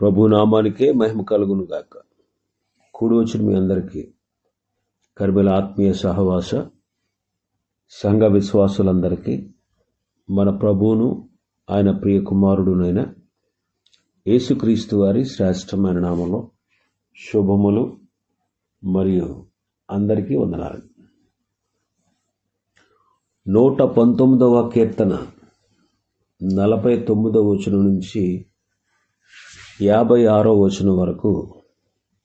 ప్రభు నామానికే మహిమ కలుగును గాక. కూడి వచ్చిన మీ అందరికీ కర్బెల ఆత్మీయ సహవాస సంఘ విశ్వాసులందరికీ మన ప్రభువును ఆయన ప్రియ కుమారుడునైన యేసుక్రీస్తు వారి శ్రేష్టమైన నామంలో శుభములు మరియు అందరికీ వందనాలు. నూట పంతొమ్మిదవ కీర్తన నలభై తొమ్మిదవ వచనం నుంచి యాభై ఆరో వచనం వరకు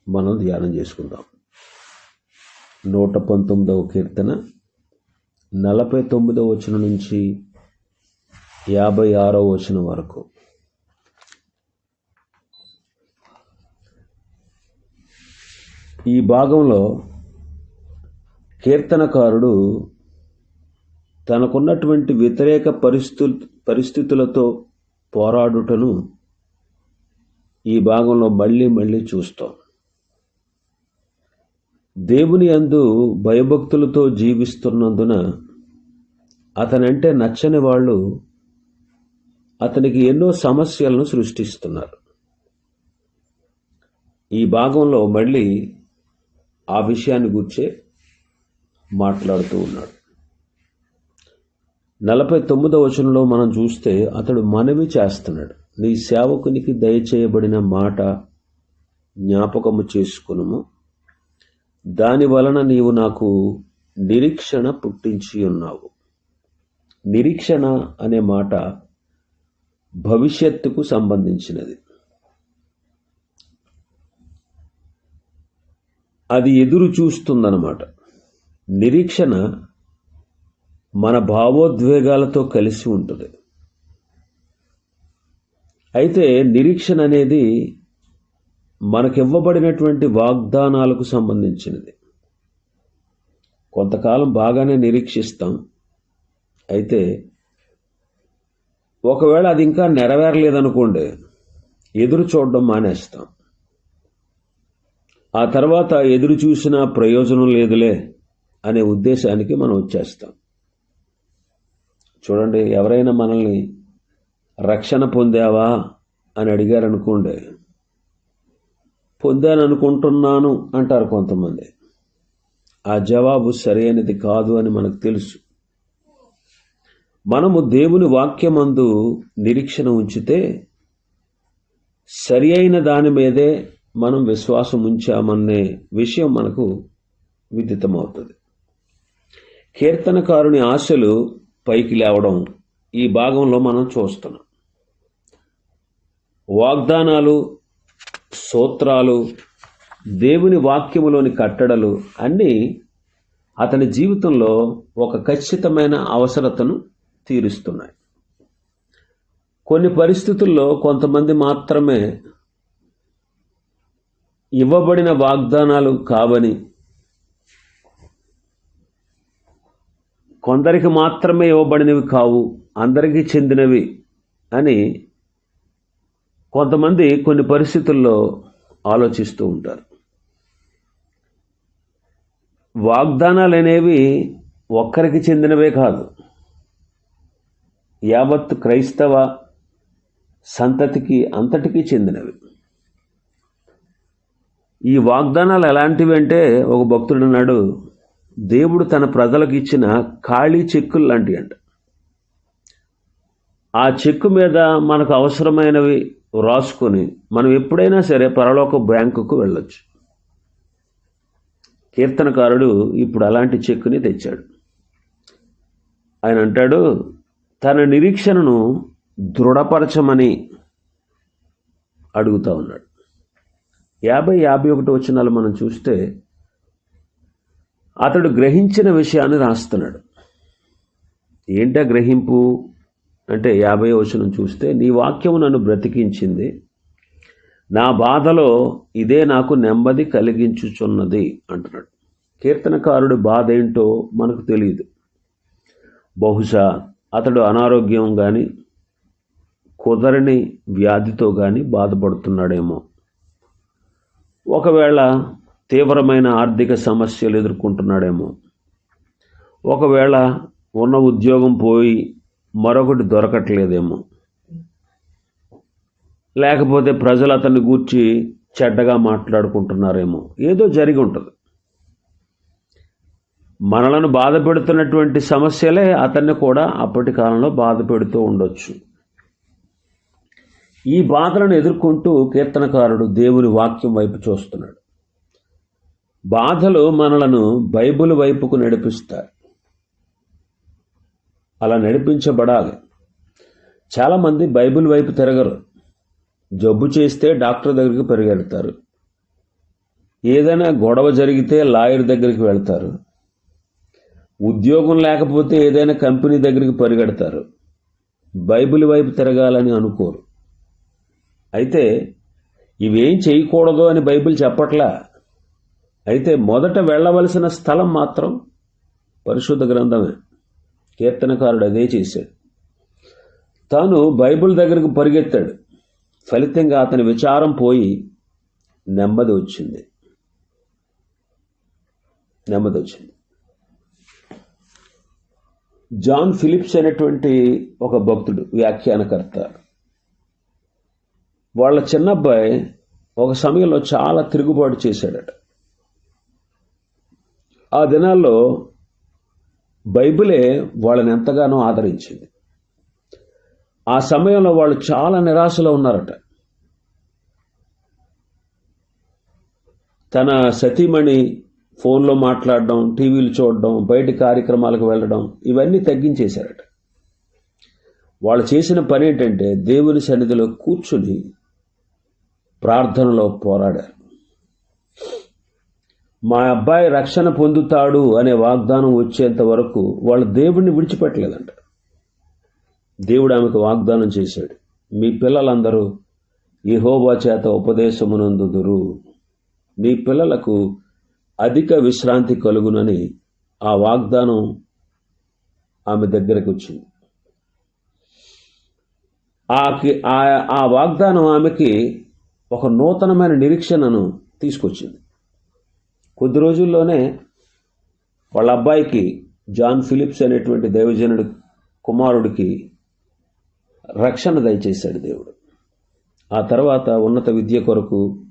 మనం ధ్యానం చేసుకుందాం. నూట పంతొమ్మిదవ కీర్తన నలభై తొమ్మిదవ వచనం నుంచి యాభై ఆరో వచనం వరకు. ఈ భాగంలో కీర్తనకారుడు తనకున్నటువంటి వ్యతిరేక పరిస్థితు పరిస్థితులతో పోరాడుటను ఈ భాగంలో మళ్ళీ మళ్ళీ చూస్తాం. దేవుని అందు భయభక్తులతో జీవిస్తున్నందున అతనంటే నచ్చని వాళ్ళు అతనికి ఎన్నో సమస్యలను సృష్టిస్తున్నారు. ఈ భాగంలో మళ్ళీ ఆ విషయాన్ని గుర్చే మాట్లాడుతూ ఉన్నాడు. నలభై తొమ్మిదవ వచనంలో మనం చూస్తే అతడు మనవి చేస్తున్నాడు. నీ సేవకునికి దయచేయబడిన మాట జ్ఞాపకము చేసుకును దాని వలన నీవు నాకు నిరీక్షణ పుట్టించి ఉన్నావు. నిరీక్షణ అనే మాట భవిష్యత్తుకు సంబంధించినది. అది ఎదురు చూస్తుందన్నమాట. నిరీక్షణ మన భావోద్వేగాలతో కలిసి ఉంటుంది. అయితే నిరీక్షణ అనేది మనకివ్వబడినటువంటి వాగ్దానాలకు సంబంధించినది. కొంతకాలం బాగానే నిరీక్షిస్తాం. అయితే ఒకవేళ అది ఇంకా నెరవేరలేదనుకోండి ఎదురు చూడడం మానేస్తాం. ఆ తర్వాత ఎదురు చూసినా ప్రయోజనం లేదులే అనే ఉద్దేశానికి మనం వచ్చేస్తాం. చూడండి ఎవరైనా మనల్ని రక్షణ పొందావా అని అడిగారు అనుకోండి పొందాను అనుకుంటున్నాను అంటారు కొంతమంది. ఆ జవాబు సరైనది కాదు అని మనకు తెలుసు. మనము దేవుని వాక్యమందు నిరీక్షణ ఉంచితే సరి అయిన దాని మీదే మనం విశ్వాసం ఉంచామనే విషయం మనకు విదితమవుతుంది. కీర్తనకారుని ఆశలు పైకి లేవడం ఈ భాగంలో మనం చూస్తున్నాం. వాగ్దానాలు సూత్రాలు దేవుని వాక్యములోని కట్టడలు అన్నీ అతని జీవితంలో ఒక ఖచ్చితమైన అవసరతను తీరుస్తున్నాయి. కొన్ని పరిస్థితుల్లో కొంతమంది మాత్రమే ఇవ్వబడిన వాగ్దానాలు కావని కొందరికి మాత్రమే ఇవ్వబడినవి కావు అందరికీ చెందినవి అని కొంతమంది కొన్ని పరిస్థితుల్లో ఆలోచిస్తూ ఉంటారు. వాగ్దానాలు అనేవి ఒక్కరికి చెందినవే కాదు. యావత్ క్రైస్తవ సంతతికి అంతటికీ చెందినవి. ఈ వాగ్దానాలు ఎలాంటివి అంటే ఒక భక్తుడు అన్నాడు దేవుడు తన ప్రజలకు ఇచ్చిన ఖాళీ చెక్కులు లాంటివి అంట. ఆ చెక్కు మీద మనకు అవసరమైనవి రాసుకొని మనం ఎప్పుడైనా సరే పరలోక బ్యాంకుకు వెళ్ళొచ్చు. కీర్తనకారుడు ఇప్పుడు అలాంటి చెక్కుని తెచ్చాడు. ఆయన అంటాడు తన నిరీక్షణను దృఢపరచమని అడుగుతా ఉన్నాడు. యాభై యాభై ఒకటి వచ్చినాలు మనం చూస్తే అతడు గ్రహించిన విషయాన్ని రాస్తున్నాడు. ఏంటా గ్రహింపు? అంటే యాభై వచనం చూస్తే నీ వాక్యము నన్ను బ్రతికించింది. నా బాధలో ఇదే నాకు నెమ్మది కలిగించుచున్నది అంటున్నాడు. కీర్తనకారుడి బాధ ఏంటో మనకు తెలియదు. బహుశా అతడు అనారోగ్యం కానీ కుదరని వ్యాధితో కానీ బాధపడుతున్నాడేమో. ఒకవేళ తీవ్రమైన ఆర్థిక సమస్యలు ఎదుర్కొంటున్నాడేమో. ఒకవేళ ఉన్న ఉద్యోగం పోయి మరొకటి దొరకట్లేదేమో. లేకపోతే ప్రజలు అతన్ని గూర్చి చెడ్డగా మాట్లాడుకుంటున్నారేమో. ఏదో జరిగి ఉంటుంది. మనలను బాధ పెడుతున్నటువంటి సమస్యలే అతన్ని కూడా అప్పటి కాలంలో బాధ పెడుతూ ఉండొచ్చు. ఈ బాధలను ఎదుర్కొంటూ కీర్తనకారుడు దేవుని వాక్యం వైపు చూస్తున్నాడు. బాధలు మనలను బైబిల్ వైపుకు నడిపిస్తాయి. అలా నడిపించబడాలి. చాలామంది బైబిల్ వైపు తిరగరు. జబ్బు చేస్తే డాక్టర్ దగ్గరికి పరిగెడతారు. ఏదైనా గొడవ జరిగితే లాయర్ దగ్గరికి వెళ్తారు. ఉద్యోగం లేకపోతే ఏదైనా కంపెనీ దగ్గరికి పరిగెడతారు. బైబిల్ వైపు తిరగాలని అనుకోరు. అయితే ఇవేం చేయకూడదు అని బైబిల్ చెప్పట్లా? అయితే మొదట వెళ్ళవలసిన స్థలం మాత్రం పరిశుద్ధ గ్రంథమే. కీర్తనకారుడు అదే చేశాడు. తాను బైబిల్ దగ్గరకు పరిగెత్తాడు. ఫలితంగా అతని విచారం పోయి నెమ్మది వచ్చింది. నెమ్మది వచ్చింది. జాన్ ఫిలిప్స్ అనేటువంటి ఒక భక్తుడు వ్యాఖ్యానకర్త. వాళ్ళ చిన్నబ్బాయి ఒక సమయంలో చాలా తిరుగుబాటు చేశాడట. ఆ దినాల్లో బైబిలే వాళ్ళని ఎంతగానో ఆదరించింది. ఆ సమయంలో వాళ్ళు చాలా నిరాశలో ఉన్నారట. తన సతీమణి ఫోన్లో మాట్లాడడం టీవీలు చూడడం బయట కార్యక్రమాలకు వెళ్ళడం ఇవన్నీ తగ్గించేశారట. వాళ్ళు చేసిన పని ఏంటంటే దేవుని సన్నిధిలో కూర్చుని ప్రార్థనలో పోరాడారు. మా అబ్బాయి రక్షణ పొందుతాడు అనే వాగ్దానం వచ్చేంత వరకు వాళ్ళు దేవుడిని విడిచిపెట్టలేదంట. దేవుడు ఆమెకు వాగ్దానం చేశాడు. మీ పిల్లలందరూ యెహోవా చేత ఉపదేశమునందుదురు. నీ పిల్లలకు అధిక విశ్రాంతి కలుగునని ఆ వాగ్దానం ఆమె దగ్గరకు వచ్చింది. ఆకి- ఆ ఆ వాగ్దానం ఆమెకి ఒక నూతనమైన నిరీక్షణను తీసుకొచ్చింది. కొద్ది రోజుల్లోనే వాళ్ళ అబ్బాయికి జాన్ ఫిలిప్స్ అనేటువంటి దైవజనుడి కుమారుడికి రక్షణ దయచేశాడు దేవుడు. ఆ తర్వాత ఉన్నత విద్య కొరకు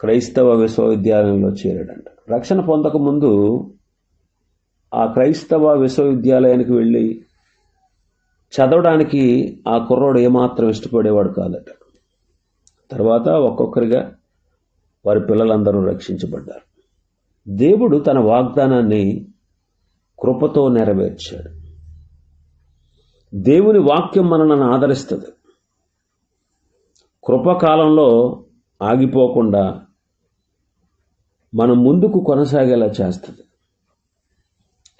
క్రైస్తవ విశ్వవిద్యాలయంలో చేరాడంట. రక్షణ పొందకముందు ఆ క్రైస్తవ విశ్వవిద్యాలయానికి వెళ్ళి చదవడానికి ఆ కుర్రోడు ఏమాత్రం ఇష్టపడేవాడు కాదట. తర్వాత ఒక్కొక్కరిగా వారి పిల్లలందరూ రక్షించబడ్డారు. దేవుడు తన వాగ్దానాన్ని కృపతో నెరవేర్చాడు. దేవుని వాక్యం మనల్ని ఆదరిస్తుంది. కృపకాలంలో ఆగిపోకుండా మనం ముందుకు కొనసాగేలా చేస్తుంది.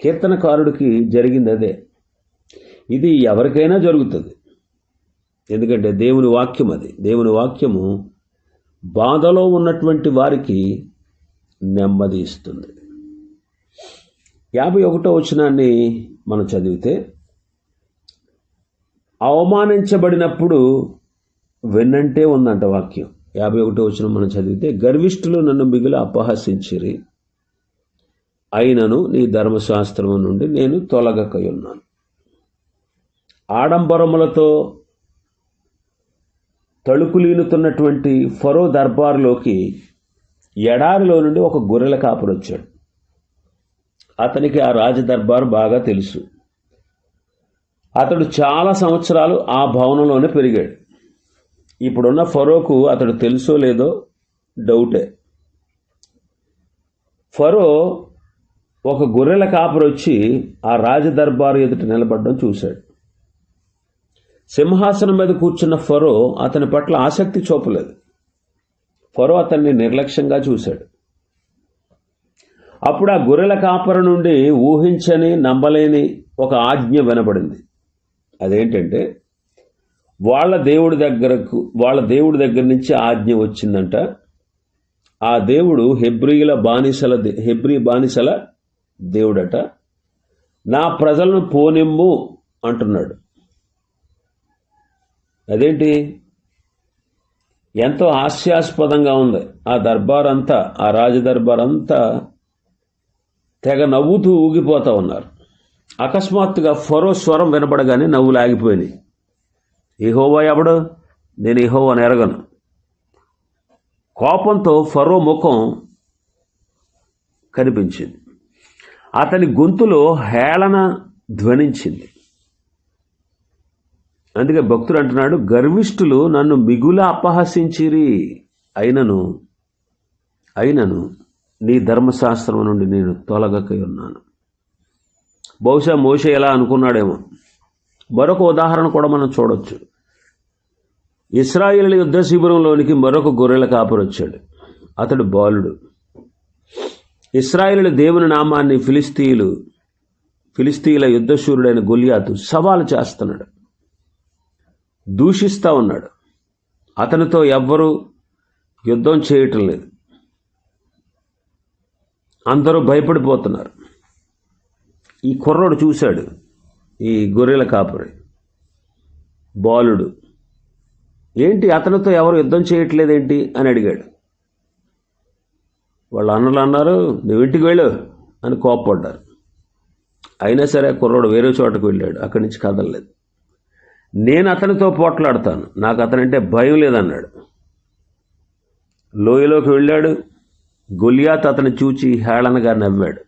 కీర్తనకారుడికి జరిగింది అదే. ఇది ఎవరికైనా జరుగుతుంది. ఎందుకంటే దేవుని వాక్యం అది. దేవుని వాక్యము బాధలో ఉన్నటువంటి వారికి నెమ్మది ఇస్తుంది. యాభై ఒకటో వచనాన్ని మనం చదివితే అవమానించబడినప్పుడు వెన్నంటే ఉందంట వాక్యం. యాభై ఒకటో వచనం మనం చదివితే గర్విష్ఠులు నన్ను మిగిలి అపహసించిరి. అయినను నీ ధర్మశాస్త్రము నుండి నేను తొలగకై ఉన్నాను ఆడంబరములతో తళుకులీనుతున్నటువంటి ఫరో దర్బారులోకి ఎడారిలో నుండి ఒక గొర్రెల కాపురు వచ్చాడు. అతనికి ఆ రాజదర్బారు బాగా తెలుసు. అతడు చాలా సంవత్సరాలు ఆ భవనంలోనే పెరిగాడు. ఇప్పుడున్న ఫరోకు అతడు తెలుసో లేదో డౌటే. ఫరో ఒక గొర్రెల కాపురు వచ్చి ఆ రాజదర్బారు ఎదుట నిలబడడం చూశాడు. సింహాసనం మీద కూర్చున్న ఫరో అతని పట్ల ఆసక్తి చూపలేదు. ఫరో అతన్ని నిర్లక్ష్యంగా చూశాడు. అప్పుడు ఆ గొర్రెల కాపర నుండి ఊహించని నమ్మలేని ఒక ఆజ్ఞ వినబడింది. అదేంటంటే వాళ్ళ దేవుడి దగ్గరకు వాళ్ళ దేవుడి దగ్గర నుంచి ఆజ్ఞ వచ్చిందంట. ఆ దేవుడు హెబ్రియుల బానిసల దే- హెబ్రీ బానిసల దేవుడట. నా ప్రజలను పోనిమ్ము అంటున్నాడు. అదేంటి? ఎంతో హాస్యాస్పదంగా ఉంది. ఆ దర్బార్ అంతా ఆ రాజదర్బార్ అంతా తెగ నవ్వుతూ ఊగిపోతూ ఉన్నారు. అకస్మాత్తుగా ఫరో స్వరం వినపడగానే నవ్వులు ఆగిపోయినాయి. యెహోవా ఎవడు? నేను ఇహో అని ఎరగను. కోపంతో ఫరో ముఖం కనిపించింది. అతని గొంతులో హేళన ధ్వనించింది. అందుకే భక్తుడు అంటున్నాడు గర్విష్ఠులు నన్ను మిగుల అపహసించిరి. అయినను అయినను నీ ధర్మశాస్త్రం నుండి నేను తొలగకై ఉన్నాను. బహుశా మోసే ఎలా అనుకున్నాడేమో. మరొక ఉదాహరణ కూడా మనం చూడొచ్చు. ఇస్రాయిల్ యుద్ధ శిబిరంలోనికి మరొక గొర్రెల కాపరి వచ్చాడు. అతడు బాలుడు. ఇస్రాయేలు దేవుని నామాన్ని ఫిలిస్తీయులు ఫిలిస్తీయుల యుద్ధశూరుడైన గొలియాతు సవాలు చేస్తున్నాడు. దూషిస్తూ ఉన్నాడు. అతనితో ఎవ్వరూ యుద్ధం చేయటం లేదు. అందరూ భయపడిపోతున్నారు. ఈ కుర్రోడు చూశాడు ఈ గొర్రెల కాపురి బాలుడు. ఏంటి అతనితో ఎవరు యుద్ధం చేయట్లేదేంటి అని అడిగాడు. వాళ్ళ అన్నలు అన్నారు నువ్వు ఇంటికి వెళ్ళు అని కోప్పడ్డారు. అయినా సరే కుర్రోడు వేరే చోటకు వెళ్ళాడు అక్కడి నుంచి కదలలేదు. నేను అతనితో పోట్లాడతాను. నాకు అతనంటే భయం లేదన్నాడు. లోయలోకి వెళ్ళాడు. గొలియాత్ అతను చూచి హేళనగా నవ్వాడు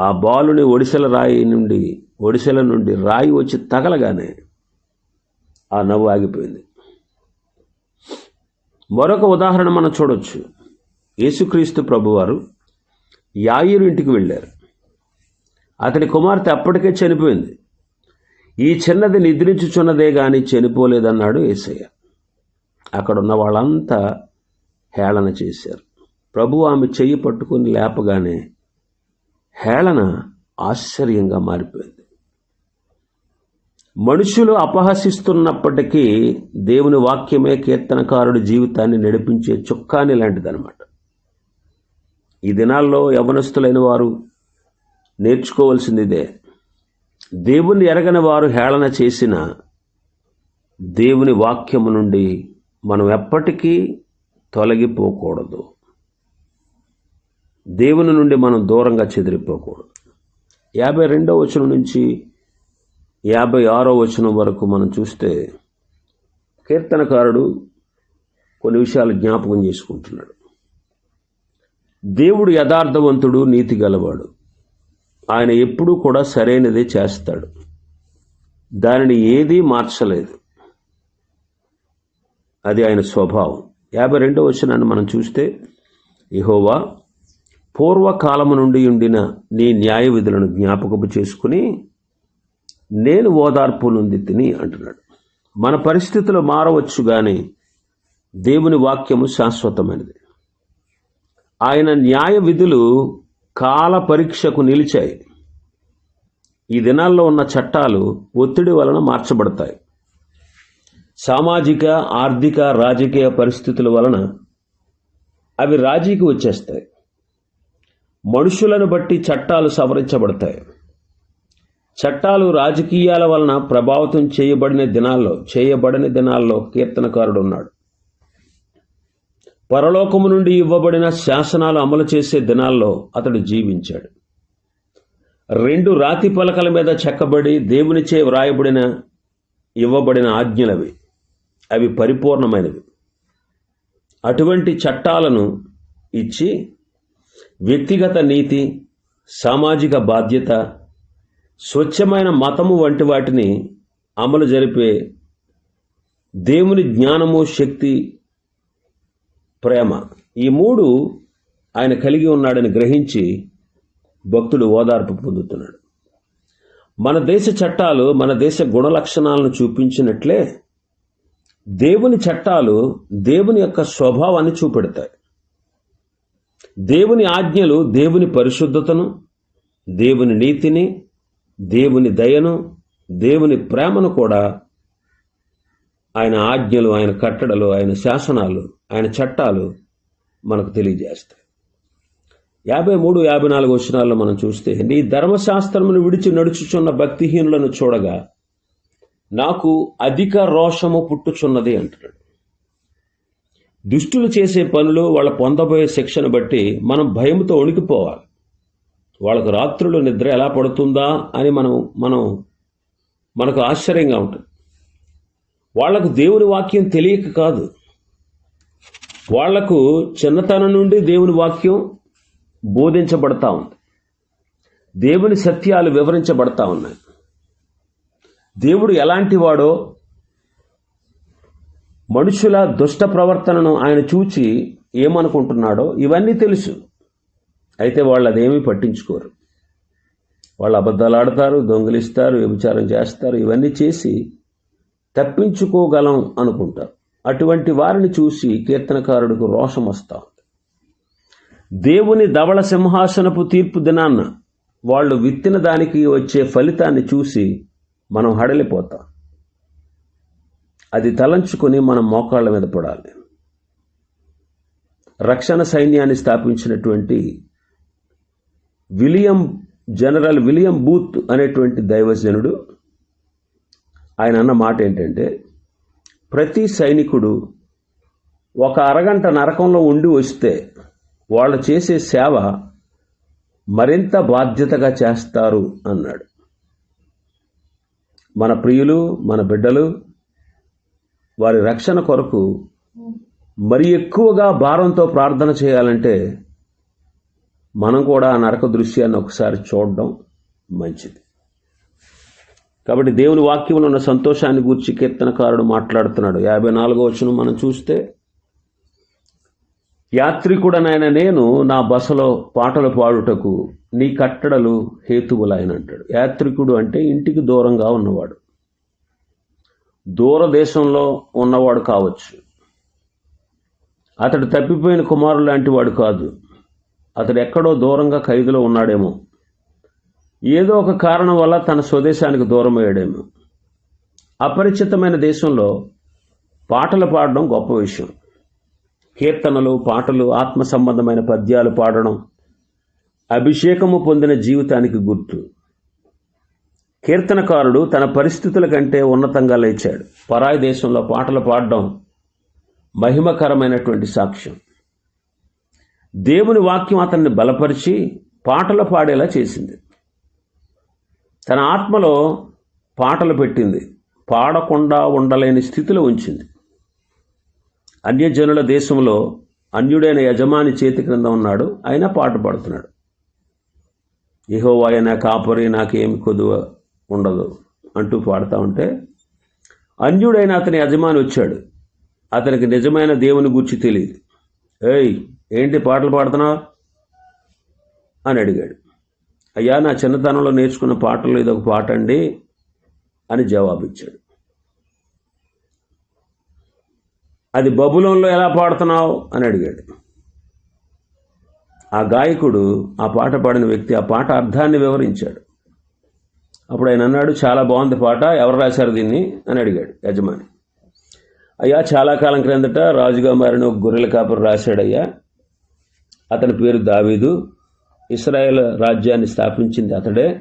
ఆ బాలుని ఒడిసెల రాయి నుండి ఒడిసెల నుండి రాయి వచ్చి తగలగానే ఆ నవ్వు ఆగిపోయింది. మరొక ఉదాహరణ మనం చూడొచ్చు. యేసుక్రీస్తు ప్రభువారు యాయిరు ఇంటికి వెళ్ళారు. అతని కుమార్తె అప్పటికే చనిపోయింది. ఈ చిన్నది నిద్రించుచున్నదే గాని చనిపోలేదన్నాడు ఏసయ్య. అక్కడున్న వాళ్ళంతా హేళన చేశారు. ప్రభు ఆమె చెయ్యి పట్టుకుని లేపగానే హేళన ఆశ్చర్యంగా మారిపోయింది. మనుషులు అపహసిస్తున్నప్పటికీ దేవుని వాక్యమే కీర్తనకారుడి జీవితాన్ని నడిపించే చుక్కాని లాంటిదనమాట ఈ దినాల్లో యవనస్తులైన వారు నేర్చుకోవాల్సింది ఇదే దేవుని ఎరగని వారు హేళన చేసిన దేవుని వాక్యము నుండి మనం ఎప్పటికీ తొలగిపోకూడదు. దేవుని నుండి మనం దూరంగా చెదిరిపోకూడదు. యాభై రెండో వచనం నుంచి యాభై ఆరో వచనం వరకు మనం చూస్తే కీర్తనకారుడు కొన్ని విషయాలు జ్ఞాపకం చేసుకుంటున్నాడు. దేవుడు యథార్థవంతుడు నీతి గలవాడు ఆయన ఎప్పుడూ కూడా సరైనదే చేస్తాడు. దానిని ఏదీ మార్చలేదు. అది ఆయన స్వభావం. యాభై రెండో వచనాన్ని మనం చూస్తే ఇహోవా పూర్వకాలము నుండి ఉండిన నీ న్యాయ విధులను జ్ఞాపకపు చేసుకుని నేను ఓదార్పు నుండి తిని అంటున్నాడు. మన పరిస్థితులు మారవచ్చు కానీ దేవుని వాక్యము శాశ్వతమైనది. ఆయన న్యాయ విధులు కాల పరీక్షకు నిలిచాయి. ఈ దినాల్లో ఉన్న చట్టాలు ఒత్తిడి వలన మార్చబడతాయి. సామాజిక ఆర్థిక రాజకీయ పరిస్థితుల వలన అవి రాజీకి వచ్చేస్తాయి. మనుషులను బట్టి చట్టాలు సవరించబడతాయి. చట్టాలు రాజకీయాల వలన ప్రభావితం చేయబడిన దినాల్లో చేయబడిన దినాల్లో కీర్తనకారుడు ఉన్నాడు. పరలోకము నుండి ఇవ్వబడిన శాసనాలు అమలు చేసే దినాల్లో అతడు జీవించాడు. రెండు రాతి పలకల మీద చెక్కబడి దేవునిచే వ్రాయబడిన ఇవ్వబడిన ఆజ్ఞలవి. అవి పరిపూర్ణమైనవి. అటువంటి చట్టాలను ఇచ్చి వ్యక్తిగత నీతి సామాజిక బాధ్యత స్వచ్ఛమైన మతము వంటి వాటిని అమలు జరిపే దేవుని జ్ఞానము శక్తి ప్రేమ. ఈ మూడు ఆయన కలిగి ఉన్నాడని గ్రహించి భక్తుడు ఓదార్పు పొందుతున్నాడు. మన దేశ చట్టాలు మన దేశ గుణలక్షణాలను చూపించినట్లే దేవుని చట్టాలు దేవుని యొక్క స్వభావాన్ని చూపెడతాయి. దేవుని ఆజ్ఞలు దేవుని పరిశుద్ధతను దేవుని నీతిని దేవుని దయను దేవుని ప్రేమను కూడా ఆయన ఆజ్ఞలు ఆయన కట్టడలు ఆయన శాసనాలు ఆయన చట్టాలు మనకు తెలియజేస్తాయి. యాభై మూడు యాభై నాలుగు వచనాల్లో మనం చూస్తే నీ ధర్మశాస్త్రమును విడిచి నడుచుచున్న భక్తిహీనులను చూడగా నాకు అధిక రోషము పుట్టుచున్నది అంటున్నాడు. దుష్టులు చేసే పనులు వాళ్ళ పొందబోయే శిక్షను బట్టి మనం భయంతో వణికిపోవాలి. వాళ్ళకు రాత్రులు నిద్ర ఎలా పడుతుందా అని మనం మనం మనకు ఆశ్చర్యంగా ఉంటుంది. వాళ్ళకు దేవుని వాక్యం తెలియక కాదు. వాళ్ళకు చిన్నతనం నుండి దేవుని వాక్యం బోధించబడతా ఉంది. దేవుని సత్యాలు వివరించబడతా ఉన్నాయి. దేవుడు ఎలాంటి వాడో మనుషుల దుష్ట ప్రవర్తనను ఆయన చూచి ఏమనుకుంటున్నాడో ఇవన్నీ తెలుసు. అయితే వాళ్ళు అదేమీ పట్టించుకోరు. వాళ్ళు అబద్ధాలు ఆడతారు దొంగిలిస్తారు వ్యభిచారం చేస్తారు ఇవన్నీ చేసి తప్పించుకోగలం అనుకుంటారు. అటువంటి వారిని చూసి కీర్తనకారుడికి రోషం వస్తా ఉంది దేవుని ధవళ సింహాసనపు తీర్పు దినాన్న వాళ్ళు విత్తిన దానికి వచ్చే ఫలితాన్ని చూసి మనం హడలిపోతాం. అది తలంచుకొని మనం మోకాళ్ళ మీద పడాలి. రక్షణ సైన్యాన్ని స్థాపించినటువంటి విలియం జనరల్ విలియం బూత్ అనేటువంటి దైవజనుడు ఆయన అన్న మాట ఏంటంటే ప్రతి సైనికుడు ఒక అరగంట నరకంలో ఉండి వస్తే వాళ్ళు చేసే సేవ మరింత బాధ్యతగా చేస్తారు అన్నాడు. మన ప్రియులు మన బిడ్డలు వారి రక్షణ కొరకు మరి ఎక్కువగా భారంతో ప్రార్థన చేయాలంటే మనం కూడా ఆ నరక దృశ్యాన్ని ఒకసారి చూడడం మంచిది. కాబట్టి దేవుని వాక్యంలో ఉన్న సంతోషాన్ని గురించి కీర్తనకారుడు మాట్లాడుతున్నాడు. యాభై నాలుగో వచనం మనం చూస్తే యాత్రికుడనైన నేను నా బసలో పాటలు పాడుటకు నీ కట్టడలు హేతువులైన అంటాడు. యాత్రికుడు అంటే ఇంటికి దూరంగా ఉన్నవాడు. దూరదేశంలో ఉన్నవాడు కావచ్చు. అతడు తప్పిపోయిన కుమారుడు లాంటి వాడు కాదు. అతడు ఎక్కడో దూరంగా ఖైదులో ఉన్నాడేమో. ఏదో ఒక కారణం వల్ల తన స్వదేశానికి దూరం అయ్యాడేమో అపరిచితమైన దేశంలో పాటలు పాడడం గొప్ప విషయం. కీర్తనలు పాటలు ఆత్మ సంబంధమైన పద్యాలు పాడడం అభిషేకము పొందిన జీవితానికి గుర్తు. కీర్తనకారుడు తన పరిస్థితుల కంటే ఉన్నతంగా లేచాడు. పరాయి దేశంలో పాటలు పాడడం మహిమకరమైనటువంటి సాక్ష్యం. దేవుని వాక్యం అతన్ని బలపరిచి పాటలు పాడేలా చేసింది. తన ఆత్మలో పాటలు పెట్టింది. పాడకుండా ఉండలేని స్థితిలో ఉంచింది. అన్యజనుల దేశంలో అన్యుడైన యజమాని చేతి క్రింద ఉన్నాడు. అయినా పాట పాడుతున్నాడు. ఇహోవాయ నా కాపరి నాకేమి కొదువ ఉండదు అంటూ పాడుతూ ఉంటే అన్యుడైన అతని యజమాని వచ్చాడు. అతనికి నిజమైన దేవుని గురించి తెలియదు. ఏయ్ ఏంటి పాటలు పాడుతున్నావు? అని అడిగాడు. అయ్యా నా చిన్నతనంలో నేర్చుకున్న పాటలు ఇది ఒక పాట అండి అని జవాబిచ్చాడు. అది బబులంలో ఎలా పాడుతున్నావు అని అడిగాడు. ఆ గాయకుడు ఆ పాట పాడిన వ్యక్తి ఆ పాట అర్థాన్ని వివరించాడు. అప్పుడు ఆయన అన్నాడు చాలా బాగుంది పాట ఎవరు రాశారు దీన్ని? అని అడిగాడు యజమాని. అయ్యా చాలా కాలం క్రిందట రాజుగా మారిన ఒక గొర్రెల కాపురు రాశాడయ్యా. అతని పేరు దావీదు. ఇస్రాయేల్ రాజ్యాన్ని స్థాపించింది అతడే.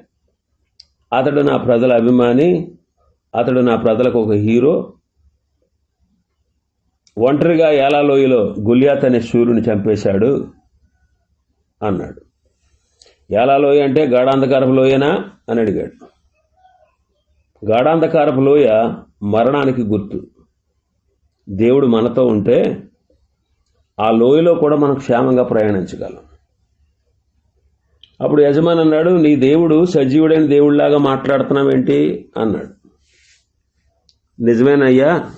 అతడు నా ప్రజల అభిమాని అతడు నా ప్రజలకు ఒక హీరో. ఒంటరిగా ఏలాలోయలో గుల్యాత్ అనే సూర్యుని చంపేశాడు అన్నాడు. ఏలాలోయ అంటే గాఢాంధకారపు లోయనా అని అడిగాడు. గాఢాంధకారపు లోయ మరణానికి గుర్తు. దేవుడు మనతో ఉంటే ఆ లోయలో కూడా మనం క్షేమంగా ప్రయాణించగలం. అప్పుడు యజమాని అన్నాడు నీ దేవుడు సజీవుడైన దేవుడిలాగా మాట్లాడుతున్నావేంటి? అన్నాడు. నిజమేనయ్యా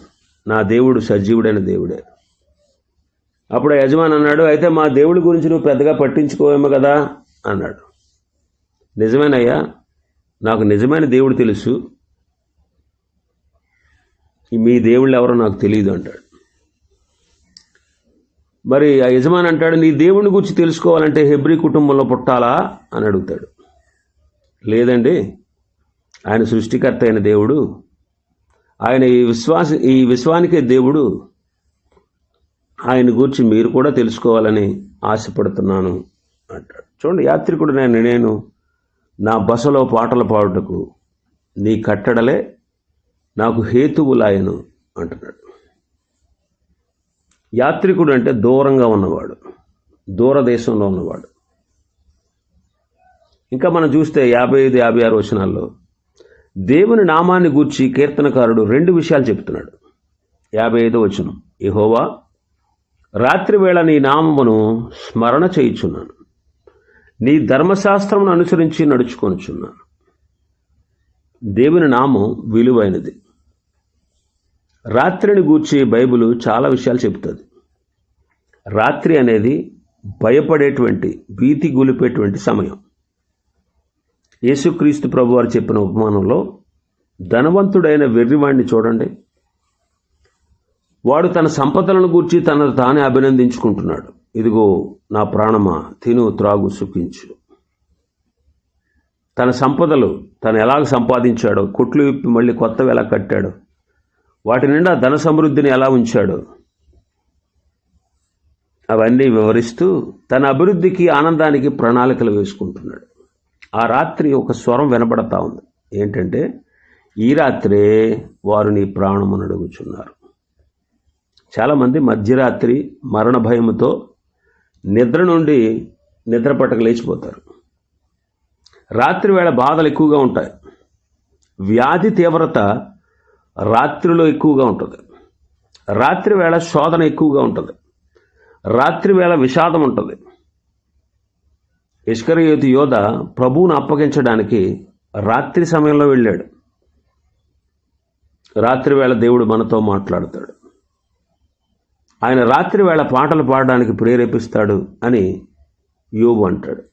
నా దేవుడు సజీవుడైన దేవుడే. అప్పుడు యజమాని అన్నాడు అయితే మా దేవుడి గురించి నువ్వు పెద్దగా పట్టించుకోవేమో కదా? అన్నాడు. నిజమేనయ్యా నాకు నిజమైన దేవుడు తెలుసు. మీ దేవుళ్ళు ఎవరో నాకు తెలియదు అంటాడు. మరి ఆ యజమాని అంటాడు నీ దేవుని గురించి తెలుసుకోవాలంటే హెబ్రి కుటుంబంలో పుట్టాలా? అని అడుగుతాడు. లేదండి ఆయన సృష్టికర్త అయిన దేవుడు. ఆయన ఈ విశ్వాస ఈ విశ్వానికే దేవుడు. ఆయన గురించి మీరు కూడా తెలుసుకోవాలని ఆశపడుతున్నాను. అంటాడు. చూడండి యాత్రికుడు నేను నేను నా బసలో పాటలు పాడుటకు నీ కట్టడలే నాకు హేతువులాయను. అంటున్నాడు. యాత్రికుడు అంటే దూరంగా ఉన్నవాడు దూరదేశంలో ఉన్నవాడు. ఇంకా మనం చూస్తే యాభై ఐదు యాభై ఆరు వచనాల్లో దేవుని నామాన్ని గూర్చి కీర్తనకారుడు రెండు విషయాలు చెప్తున్నాడు. యాభై ఐదో వచనం యహోవా రాత్రివేళ నీ నామమును స్మరణ చేయుచున్నాను. నీ ధర్మశాస్త్రమును అనుసరించి నడుచుకొనుచున్నాను. దేవుని నామం విలువైనది. రాత్రిని గూర్చి బైబిల్ చాలా విషయాలు చెబుతుంది. రాత్రి అనేది భయపడేటువంటి భీతి గొలిపేటువంటి సమయం. యేసుక్రీస్తు ప్రభు వారు చెప్పిన ఉపమానంలో ధనవంతుడైన వెర్రివాణ్ణి చూడండి. వాడు తన సంపదలను గూర్చి తనను తానే అభినందించుకుంటున్నాడు. ఇదిగో నా ప్రాణమా తిను త్రాగు సుఖించు. తన సంపదలు తను ఎలాగ సంపాదించాడో కొట్లు విప్పి మళ్ళీ కొత్తవి ఎలా కట్టాడో వాటి నిండా ధన సమృద్ధిని ఎలా ఉంచాడో? అవన్నీ వివరిస్తూ తన అభివృద్ధికి ఆనందానికి ప్రణాళికలు వేసుకుంటున్నాడు. ఆ రాత్రి ఒక స్వరం వినబడతా ఉంది. ఏంటంటే ఈ రాత్రే వారు నీ ప్రాణమును అడుగుచున్నారు. చాలామంది మధ్యరాత్రి మరణ భయముతో నిద్ర నుండి నిద్ర పట్టక లేచిపోతారు. రాత్రి వేళ బాధలు ఎక్కువగా ఉంటాయి. వ్యాధి తీవ్రత రాత్రిలో ఎక్కువగా ఉంటుంది. రాత్రి వేళ శోధన ఎక్కువగా ఉంటుంది. రాత్రి వేళ విషాదం ఉంటుంది. ఇష్కరయోతి యోధ ప్రభువును అప్పగించడానికి రాత్రి సమయంలో వెళ్ళాడు. రాత్రి వేళ దేవుడు మనతో మాట్లాడతాడు. ఆయన రాత్రి వేళ పాటలు పాడడానికి ప్రేరేపిస్తాడు అని యోగు అంటాడు.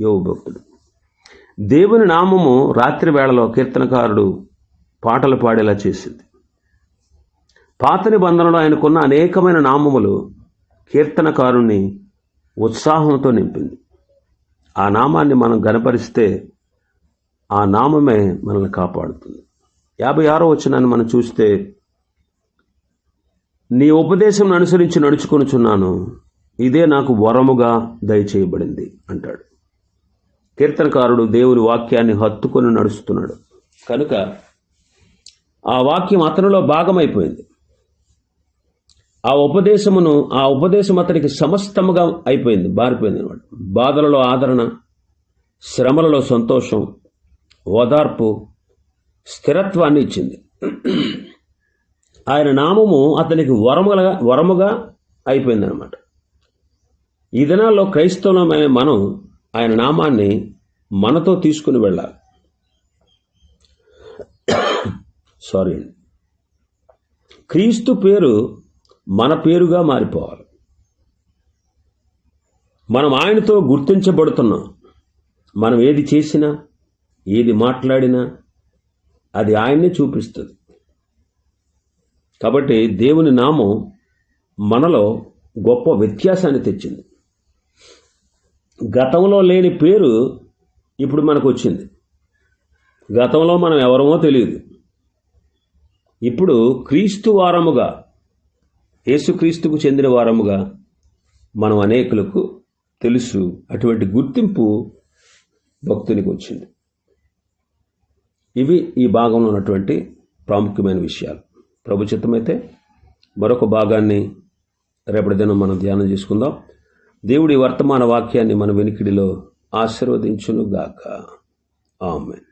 యోగు భక్తుడు. దేవుని నామము రాత్రి వేళలో కీర్తనకారుడు పాటలు పాడేలా చేసింది. పాత నిబంధనలో ఆయనకున్న అనేకమైన నామములు కీర్తనకారుణ్ణి ఉత్సాహంతో నింపింది. ఆ నామాన్ని మనం గనపరిస్తే ఆ నామమే మనల్ని కాపాడుతుంది. యాభై ఆరో వచ్చినాన్ని మనం చూస్తే నీ ఉపదేశం అనుసరించి నడుచుకొనుచున్నాను ఇదే నాకు వరముగా దయచేయబడింది అంటాడు. కీర్తనకారుడు దేవుని వాక్యాన్ని హత్తుకొని నడుస్తున్నాడు. కనుక ఆ వాక్యం అతనిలో భాగమైపోయింది. ఆ ఉపదేశమును ఆ ఉపదేశం అతనికి సమస్తముగా అయిపోయింది బారిపోయింది అనమాట బాధలలో ఆదరణ శ్రమలలో సంతోషం ఓదార్పు స్థిరత్వాన్ని ఇచ్చింది. ఆయన నామము అతనికి వరముగా వరముగా అయిపోయింది అనమాట ఈ దినాల్లో క్రైస్తవమైన మనం ఆయన నామాన్ని మనతో తీసుకుని వెళ్ళాలి. సారీ అండి. క్రీస్తు పేరు మన పేరుగా మారిపోవాలి. మనం ఆయనతో గుర్తించబడుతున్నాం. మనం ఏది చేసినా ఏది మాట్లాడినా అది ఆయన్నే చూపిస్తుంది. కాబట్టి దేవుని నామం మనలో గొప్ప వ్యత్యాసాన్ని తెచ్చింది. గతంలో లేని పేరు ఇప్పుడు మనకు వచ్చింది గతంలో మనం ఎవరమో తెలియదు. ఇప్పుడు క్రీస్తు వారముగా యేసుక్రీస్తుకు చెందిన వారముగా మనం అనేకులకు తెలుసు అటువంటి గుర్తింపు భక్తునికి వచ్చింది. ఇవి ఈ భాగంలో ఉన్నటువంటి ప్రాముఖ్యమైన విషయాలు. ప్రభుచితమైతే మరొక భాగాన్ని రేపటి దినం మనం ధ్యానం చేసుకుందాం. దేవుడి వర్తమాన వాక్యాన్ని మన వెనికిడిలో ఆశీర్వదించునుగాక. ఆమెన్.